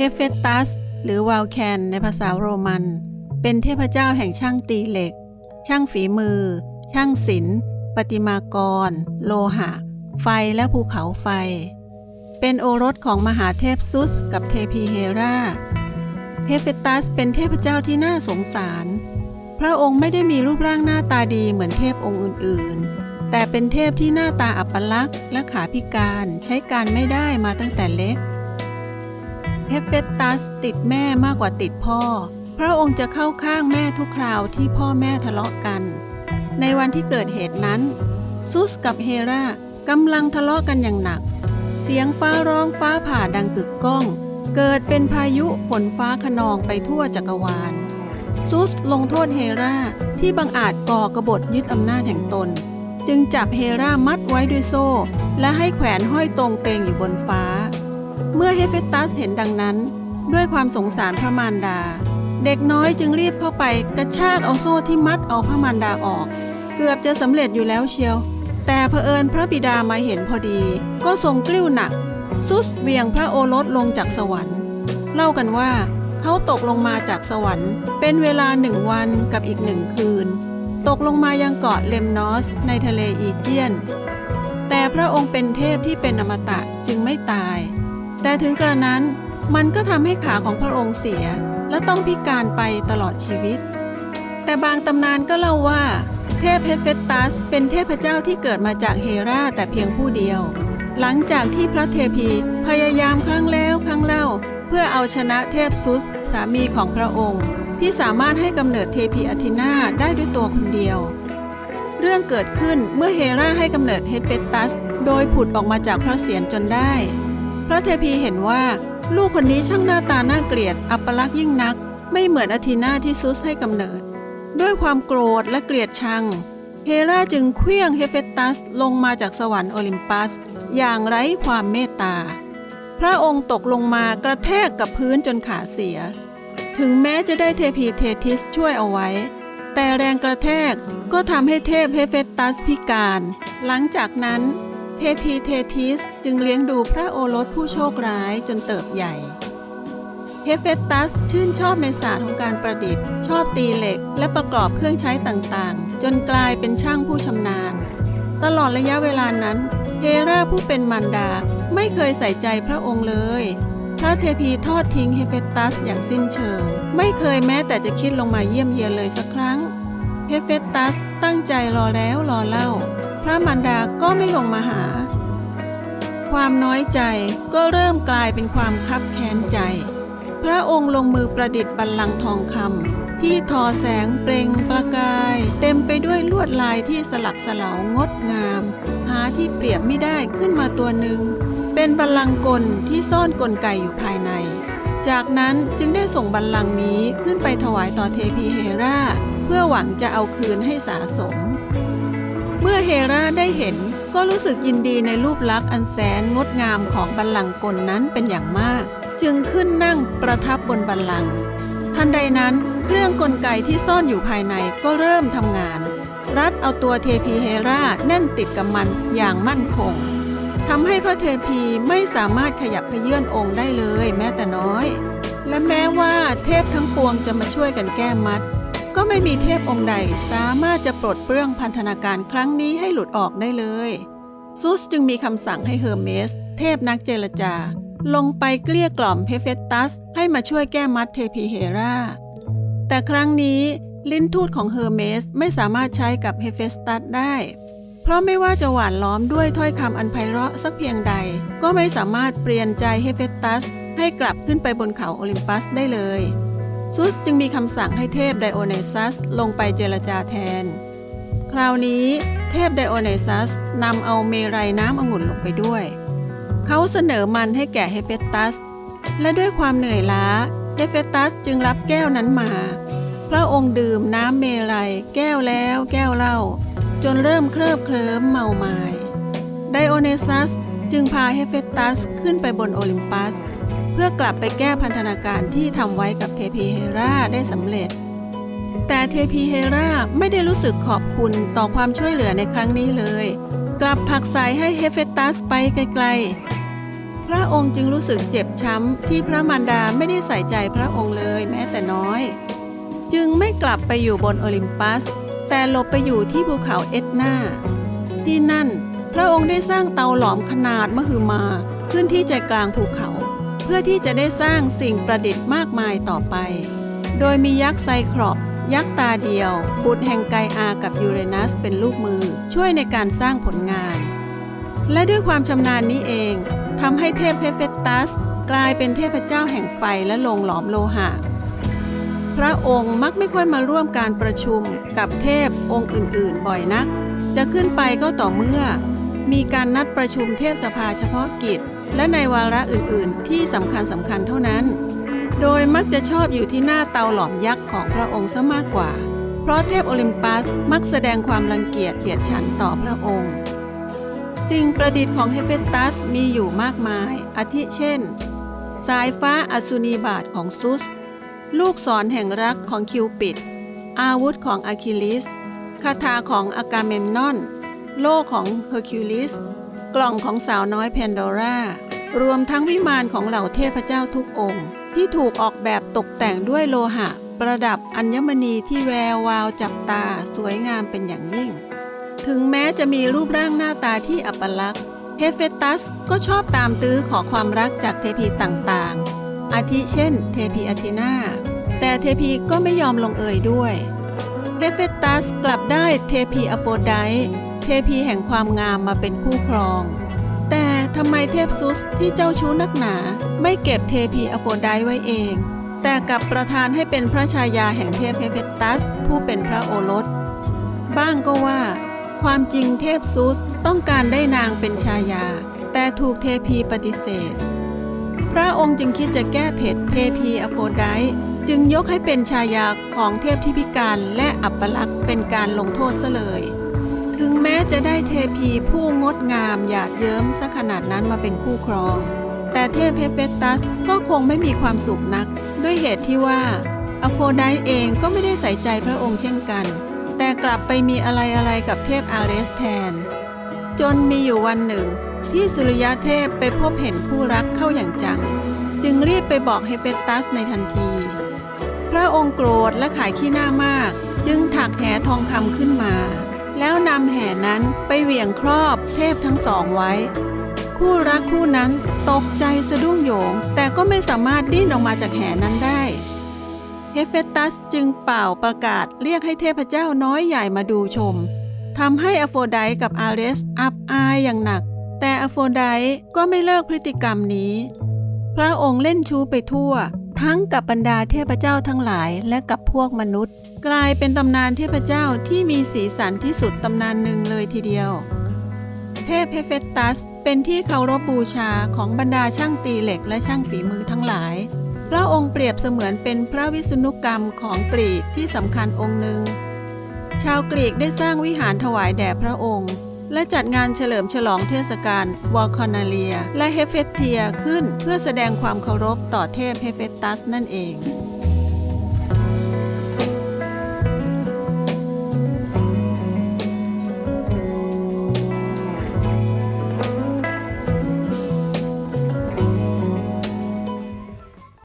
เฮเฟสตัส หรือวาลแคนในภาษาโรมัน เป็นเทพเจ้าแห่งช่างตีเหล็ก ช่างฝีมือ ช่างศิลป์ประติมากร โลหะ ไฟและภูเขาไฟ เป็นโอรสของมหาเทพซุสกับเทพีเฮราเฮเฟตัสเป็นเทพเจ้าที่น่าสงสาร พระองค์ไม่ได้มีรูปร่างหน้าตาดีเหมือนเทพองค์อื่นๆ แต่เป็นเทพที่หน้าตาอัปลักษณ์และขาพิการใช้การไม่ได้มาตั้งแต่เล็ก เฮเฟสตัสติดแม่มากกว่าติดพ่อ พระองค์จะเข้าข้างแม่ทุกคราวที่พ่อแม่ทะเลาะกัน ในวันที่เกิดเหตุนั้น ซุสกับเฮรากำลังทะเลาะกันอย่างหนัก เสียงฟ้าร้องฟ้าผ่าดังกึกก้อง เกิดเป็นพายุฝนฟ้าขนองไปทั่วจักรวาล ซุสลงโทษเฮราที่บังอาจก่อกบฏยึดอำนาจแห่งตน จึงจับเฮรามัดไว้ด้วยโซ่ และให้แขวนห้อยตรงเตงอยู่บนฟ้า เมื่อเฮเฟสตัสเห็นดังนั้น ด้วยความสงสารพระมารดา เด็กน้อยจึงรีบเข้าไปกระชากเอาโซ่ที่มัดเอาพระมารดาออก เกือบจะสำเร็จอยู่แล้วเชียว แต่เผอิญพระบิดามาเห็นพอดี ก็ทรงกลิ้วหนักซุสเวียงพระโอรสลงจากสวรรค์ เล่ากันว่าเขาตกลงมาจากสวรรค์ เป็นเวลาหนึ่งวันกับอีกหนึ่งคืน ตกลงมายังเกาะเลมนอสในทะเลอีเจียน แต่พระองค์เป็นเทพที่เป็นอมตะจึงไม่ตาย แต่ถึงกระนั้นมันก็ทำให้ขาของพระองค์เสีย และต้องพิการไปตลอดชีวิต แต่บางตำนานก็เล่าว่า เทพเฮเฟสตัส เป็นเทพเจ้าที่เกิดมาจากเฮราแต่เพียงผู้เดียว หลังจากที่พระเทพีพยายามครั้งแล้วครั้งเล่า เพื่อเอาชนะเทพซุสสามีของพระองค์ ที่สามารถให้กำเนิดเทพีอธินาได้ด้วยตัวคนเดียว เรื่องเกิดขึ้นเมื่อเฮราให้กำเนิดเฮเฟสตัส โดยผุดออกมาจากพระเศียรจนได้ พระเทพีเห็นว่า ลูกคนนี้ช่างหน้าตาน่าเกลียด อัปลักษณ์ยิ่งนัก ไม่เหมือนอธีนาที่ซุสให้กำเนิด ด้วยความโกรธและเกลียดชัง เฮราจึงเคลี้ยงเฮเฟตัสลงมาจากสวรรค์โอลิมปัส อย่างไร้ความเมตตา พระองค์ตกลงมากระแทกกับพื้นจนขาเสีย ถึงแม้จะได้เทพีเททิสช่วยเอาไว้ แต่แรงกระแทกก็ทำให้เทพเฮเฟตัสพิการ หลังจากนั้น เทพีเททิสจึงเลี้ยงดูพระโอรสผู้โชคร้ายจนเติบใหญ่เฮเฟสตัสชื่นชอบในศาสตร์ของการประดิษฐ์ ชอบตีเหล็กและประกอบเครื่องใช้ต่างๆ จนกลายเป็นช่างผู้ชำนาญ ตลอดระยะเวลานั้นเฮราผู้เป็นมารดาไม่เคยใส่ใจพระองค์เลย พระเทพีทอดทิ้งเฮเฟตัสอย่างสิ้นเชิง ไม่เคยแม้แต่จะคิดลงมาเยี่ยมเยียนเลยสักครั้งเฮเฟตัสตั้งใจรอแล้วรอเล่า พระมารดาก็ไม่ลงมาหา ความน้อยใจก็เริ่มกลายเป็นความคับแค้นใจ พระองค์ลงมือประดิษฐ์บัลลังก์ทองคำที่ทอแสงเปล่งประกาย เต็มไปด้วยลวดลายที่สลักสลาวงดงาม หาที่เปรียบไม่ได้ขึ้นมาตัวหนึ่ง เป็นบัลลังก์กลที่ซ่อนกลไกอยู่ภายใน จากนั้นจึงได้ส่งบัลลังก์นี้ขึ้นไปถวายต่อเทพีเฮราเพื่อหวังจะเอาคืนให้สาสม เมื่อเฮราได้เห็นก็รู้สึกยินดีในรูปลักษณ์อันแสนงดงามของบัลลังก์กลนั้นเป็นอย่างมาก จึงขึ้นนั่งประทับบนบัลลังก์ทันใดนั้นเครื่องกลไกที่ซ่อนอยู่ภายในก็เริ่มทำงาน รัดเอาตัวเทพีเฮราแน่นติดกับมันอย่างมั่นคงทำให้พระเทพีไม่สามารถขยับเขยื่อนองค์ได้เลยแม้แต่น้อย และแม้ว่าเทพทั้งปวงจะมาช่วยกันแก้มัด ก็ไม่มีเทพองค์ใดสามารถจะปลดเปลื้องพันธนาการครั้งนี้ให้หลุดออกได้เลยซุสจึงมีคำสั่งให้เฮอร์เมส เทพนักเจรจา ลงไปเกลี้ยกล่อมเฮเฟสตัส ให้มาช่วยแก้มัดเทพีเฮราแต่ครั้งนี้ลิ้นทูตของเฮอร์เมสไม่สามารถใช้กับเฮเฟสตัสได้ เพราะไม่ว่าจะหวานล้อมด้วยถ้อยคำอันไพเราะสักเพียงใด ก็ไม่สามารถเปลี่ยนใจเฮเฟสตัสให้กลับขึ้นไปบนเขาโอลิมปัสได้เลย ซุสจึงมีคำสั่งให้เทพไดโอเนซัสลงไปเจรจาแทน คราวนี้เทพไดโอเนซัสนำเอาเมรัยน้ำองุ่นลงไปด้วย เขาเสนอมันให้แก่เฮเฟตัส และด้วยความเหนื่อยล้าเฮเฟตัสจึงรับแก้วนั้นมา พระองค์ดื่มน้ำเมรัยแก้วแล้วแก้วเล่า จนเริ่มเคลิบเคลิ้มเมาไมา้ไดโอเนซัสจึงพาเฮเฟตัสขึ้นไปบนโอลิมปัส พื่อกลับไปแก้พันธนาการที่ทำไว้กับเทพีเฮราได้สำเร็จ แต่เทพีเฮราไม่ได้รู้สึกขอบคุณต่อความช่วยเหลือในครั้งนี้เลย กลับผลักไสให้เฮเฟตัสไปไกลๆ พระองค์จึงรู้สึกเจ็บช้ำที่พระมารดาไม่ได้ใส่ใจพระองค์เลยแม้แต่น้อย จึงไม่กลับไปอยู่บนโอลิมปัส แต่หลบไปอยู่ที่ภูเขาเอ็ดนาที่นั่น พระองค์ได้สร้างเตาหลอมขนาดมหึมาขึ้นที่ใจกลางภูเขา พื่อที่จะได้สร้างสิ่งประดิษฐ์มากมายต่อไป โดยมียักษ์ไซคลอปยักษ์ตาเดียว บุตรแห่งไกอากับยูเรนัสเป็นลูกมือช่วยในการสร้างผลงาน และด้วยความชำนาญนี้เองทำให้เทพเฮเฟตัส กลายเป็นเทพเจ้าแห่งไฟและลงหลอมโลหะ พระองค์มักไม่ค่อยมาร่วมการประชุมกับเทพองค์อื่นๆ บ่อยนัก จะขึ้นไปก็ต่อเมื่อ มีการนัดประชุมเทพสภาเฉพาะกิจ และในวาระอื่นๆ ที่สำคัญสำคัญเท่านั้น โดยมักจะชอบอยู่ที่หน้าเตาหลอมยักษ์ของพระองค์ซะมากกว่า เพราะเทพโอลิมปัสมักแสดงความรังเกียจเดียดฉันต่อพระองค์ สิ่งประดิษฐ์ของเฮเฟสตัสมีอยู่มากมาย อาทิเช่น สายฟ้าอสุนีบาทของซุส ลูกศรแห่งรักของคิวปิด อาวุธของอะคิลิสคาถาของอากาเมมนอน โล่ของเฮอร์คิวลิส ล่องของสาวน้อยแพนโดร่ารวมทั้งวิมานของเหล่าเทพเจ้าทุกองค์ ที่ถูกออกแบบตกแต่งด้วยโลหะ ประดับอัญมณีที่แวววาวจับตาสวยงามเป็นอย่างยิ่ง ถึงแม้จะมีรูปร่างหน้าตาที่อัปลักษณ์เฮเฟตัสก็ชอบตามตื้อขอความรักจากเทพีต่างๆ อาทิเช่น เทพีอาทินาแต่เทพีก็ไม่ยอมลงเอยด้วยเฮเฟตัสกลับได้เทพีอโฟไดต์ พีแห่งความงามมาเป็นคู่ครอง แต่ทำไมเทพซุสที่เจ้าชู้นักหนาไม่เก็บเทพีอโฟไดไว้เอง แต่กลับประทานให้เป็นพระชายาแห่งเทพเฮเฟตัส ผู้เป็นพระโอรส บ้างก็ว่า ความจริงเทพซุสต้องการได้นางเป็นชายา แต่ถูกเทพีปฏิเสธ พระองค์จึงคิดจะแก้เผ็ดเทพีอโฟไดจึงยกให้เป็นชายาของเทพที่พิการและอัปลักษณ์เป็นการลงโทษซะเลย ถึงแม้จะได้เทพีผู้งดงามหยาดเยิ้มซะขนาดนั้นมาเป็นคู่ครอง แต่เทพเฮเฟสตัสก็คงไม่มีความสุขนัก ด้วยเหตุที่ว่าอโฟไดต์เองก็ไม่ได้ใส่ใจพระองค์เช่นกัน แต่กลับไปมีอะไรอะไรกับเทพอาเรสแทน จนมีอยู่วันหนึ่ง ที่สุริยะเทพไปพบเห็นคู่รักเข้าอย่างจัง จึงรีบไปบอกเฮเฟสตัสในทันที พระองค์โกรธและขายขี้หน้ามาก จึงถักแหทองคำขึ้นมา แล้วนำแห่นั้นไปเหวี่ยงครอบเทพทั้งสองไว้ คู่รักคู่นั้นตกใจสะดุ้งโหยง แต่ก็ไม่สามารถดิ้นออกมาจากแห่นั้นได้เฮเฟตัสจึงเป่าประกาศเรียกให้เทพเจ้าน้อยใหญ่มาดูชมทำให้อโฟไดกับอาเรสอับอายอย่างหนัก แต่อโฟไดก็ไม่เลิกพฤติกรรมนี้ พระองค์เล่นชู้ไปทั่ว ทั้งกับบรรดาเทพเจ้าทั้งหลายและกับพวกมนุษย์ กลายเป็นตำนานเทพเจ้าที่มีสีสันที่สุดตำนานหนึ่งเลยทีเดียว เทพเฮเฟสตัส เป็นที่เคารพบูชาของบรรดาช่างตีเหล็กและช่างฝีมือทั้งหลายพระองค์เปรียบเสมือนเป็นพระวิษณุกรรมของกรีกที่สำคัญองค์หนึ่ง ชาวกรีกได้สร้างวิหารถวายแด่พระองค์ และจัดงานเฉลิมฉลองเทศกาลวอลคอนาเลีย และเฮเฟสเทียขึ้นเพื่อแสดงความเคารพต่อเทพเฮเฟสตัสนั่นเอง